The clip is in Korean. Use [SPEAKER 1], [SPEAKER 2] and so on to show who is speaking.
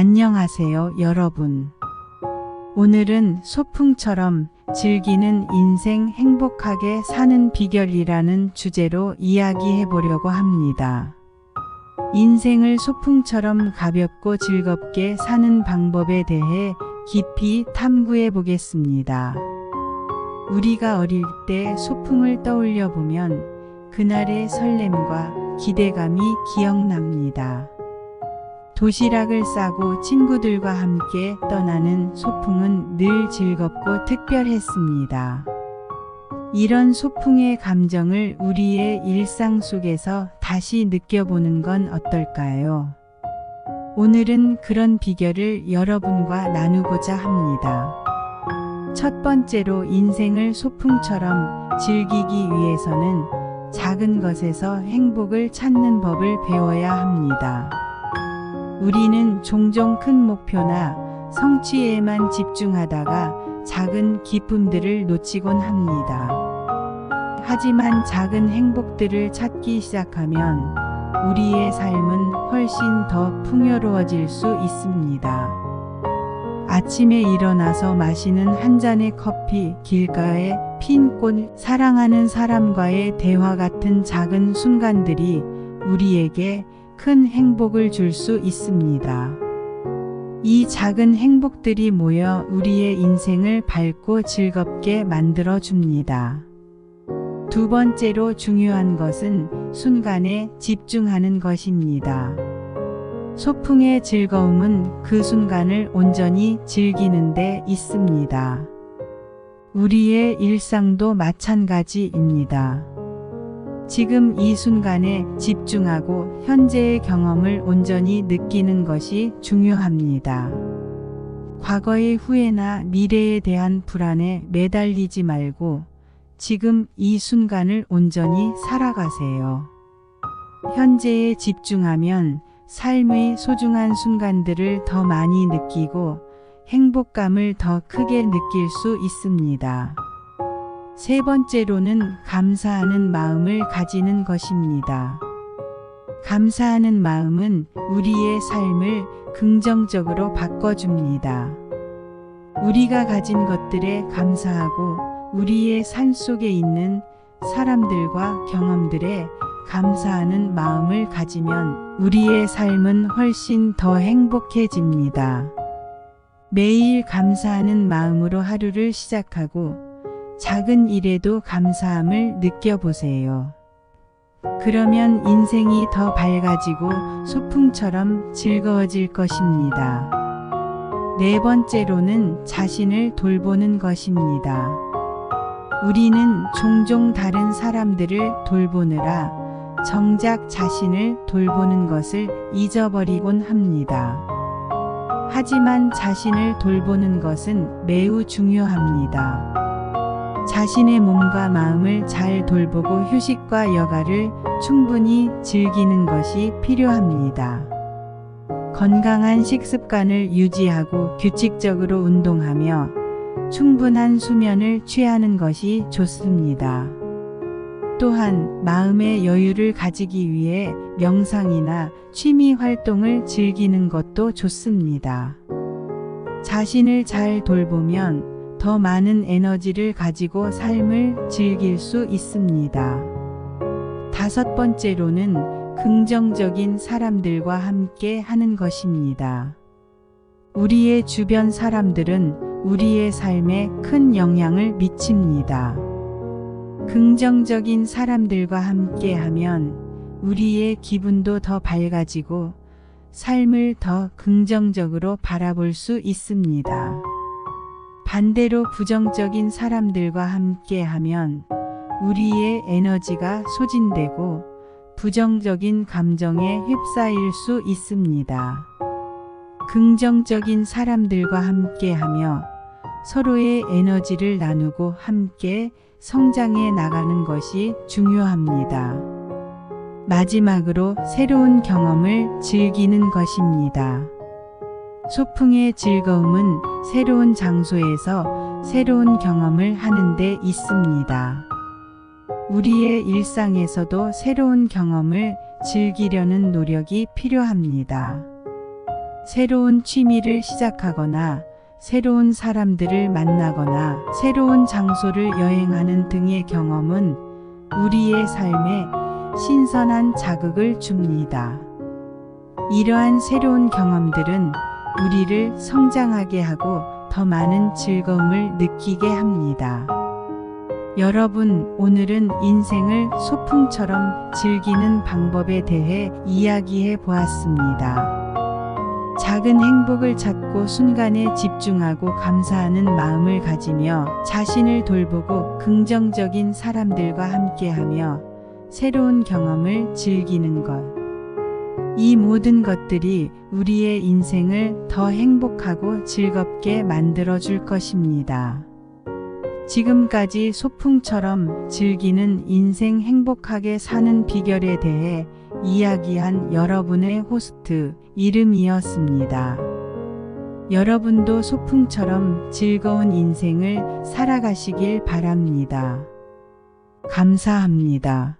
[SPEAKER 1] 안녕하세요, 여러분. 오늘은 소풍처럼 즐기는 인생 행복하게 사는 비결이라는 주제로 이야기해 보려고 합니다. 인생을 소풍처럼 가볍고 즐겁게 사는 방법에 대해 깊이 탐구해 보겠습니다. 우리가 어릴 때 소풍을 떠올려 보면 그날의 설렘과 기대감이 기억납니다. 도시락을 싸고 친구들과 함께 떠나는 소풍은 늘 즐겁고 특별했습니다. 이런 소풍의 감정을 우리의 일상 속에서 다시 느껴보는 건 어떨까요? 오늘은 그런 비결을 여러분과 나누고자 합니다. 첫 번째로 인생을 소풍처럼 즐기기 위해서는 작은 것에서 행복을 찾는 법을 배워야 합니다. 우리는 종종 큰 목표나 성취에만 집중하다가 작은 기쁨들을 놓치곤 합니다. 하지만 작은 행복들을 찾기 시작하면 우리의 삶은 훨씬 더 풍요로워질 수 있습니다. 아침에 일어나서 마시는 한 잔의 커피, 길가의 핀 꽃, 사랑하는 사람과의 대화 같은 작은 순간들이 우리에게 큰 행복을 줄 수 있습니다. 이 작은 행복들이 모여 우리의 인생을 밝고 즐겁게 만들어 줍니다. 두 번째로 중요한 것은 순간에 집중하는 것입니다. 소풍의 즐거움은 그 순간을 온전히 즐기는 데 있습니다. 우리의 일상도 마찬가지입니다. 지금 이 순간에 집중하고 현재의 경험을 온전히 느끼는 것이 중요합니다. 과거의 후회나 미래에 대한 불안에 매달리지 말고 지금 이 순간을 온전히 살아가세요. 현재에 집중하면 삶의 소중한 순간들을 더 많이 느끼고 행복감을 더 크게 느낄 수 있습니다. 세 번째로는 감사하는 마음을 가지는 것입니다. 감사하는 마음은 우리의 삶을 긍정적으로 바꿔줍니다. 우리가 가진 것들에 감사하고 우리의 삶 속에 있는 사람들과 경험들에 감사하는 마음을 가지면 우리의 삶은 훨씬 더 행복해집니다. 매일 감사하는 마음으로 하루를 시작하고 작은 일에도 감사함을 느껴보세요. 그러면 인생이 더 밝아지고 소풍처럼 즐거워질 것입니다. 네 번째로는 자신을 돌보는 것입니다. 우리는 종종 다른 사람들을 돌보느라 정작 자신을 돌보는 것을 잊어버리곤 합니다. 하지만 자신을 돌보는 것은 매우 중요합니다. 자신의 몸과 마음을 잘 돌보고 휴식과 여가를 충분히 즐기는 것이 필요합니다. 건강한 식습관을 유지하고 규칙적으로 운동하며 충분한 수면을 취하는 것이 좋습니다. 또한 마음의 여유를 가지기 위해 명상이나 취미 활동을 즐기는 것도 좋습니다. 자신을 잘 돌보면 더 많은 에너지를 가지고 삶을 즐길 수 있습니다. 다섯 번째로는 긍정적인 사람들과 함께 하는 것입니다. 우리의 주변 사람들은 우리의 삶에 큰 영향을 미칩니다. 긍정적인 사람들과 함께 하면 우리의 기분도 더 밝아지고 삶을 더 긍정적으로 바라볼 수 있습니다. 반대로 부정적인 사람들과 함께 하면 우리의 에너지가 소진되고 부정적인 감정에 휩싸일 수 있습니다. 긍정적인 사람들과 함께 하며 서로의 에너지를 나누고 함께 성장해 나가는 것이 중요합니다. 마지막으로 새로운 경험을 즐기는 것입니다. 소풍의 즐거움은 새로운 장소에서 새로운 경험을 하는 데 있습니다. 우리의 일상에서도 새로운 경험을 즐기려는 노력이 필요합니다. 새로운 취미를 시작하거나 새로운 사람들을 만나거나 새로운 장소를 여행하는 등의 경험은 우리의 삶에 신선한 자극을 줍니다. 이러한 새로운 경험들은 우리를 성장하게 하고 더 많은 즐거움을 느끼게 합니다. 여러분, 오늘은 인생을 소풍처럼 즐기는 방법에 대해 이야기해 보았습니다. 작은 행복을 찾고 순간에 집중하고 감사하는 마음을 가지며 자신을 돌보고 긍정적인 사람들과 함께하며 새로운 경험을 즐기는 것. 이 모든 것들이 우리의 인생을 더 행복하고 즐겁게 만들어 줄 것입니다. 지금까지 소풍처럼 즐기는 인생 행복하게 사는 비결에 대해 이야기한 여러분의 호스트 이름이었습니다. 여러분도 소풍처럼 즐거운 인생을 살아가시길 바랍니다. 감사합니다.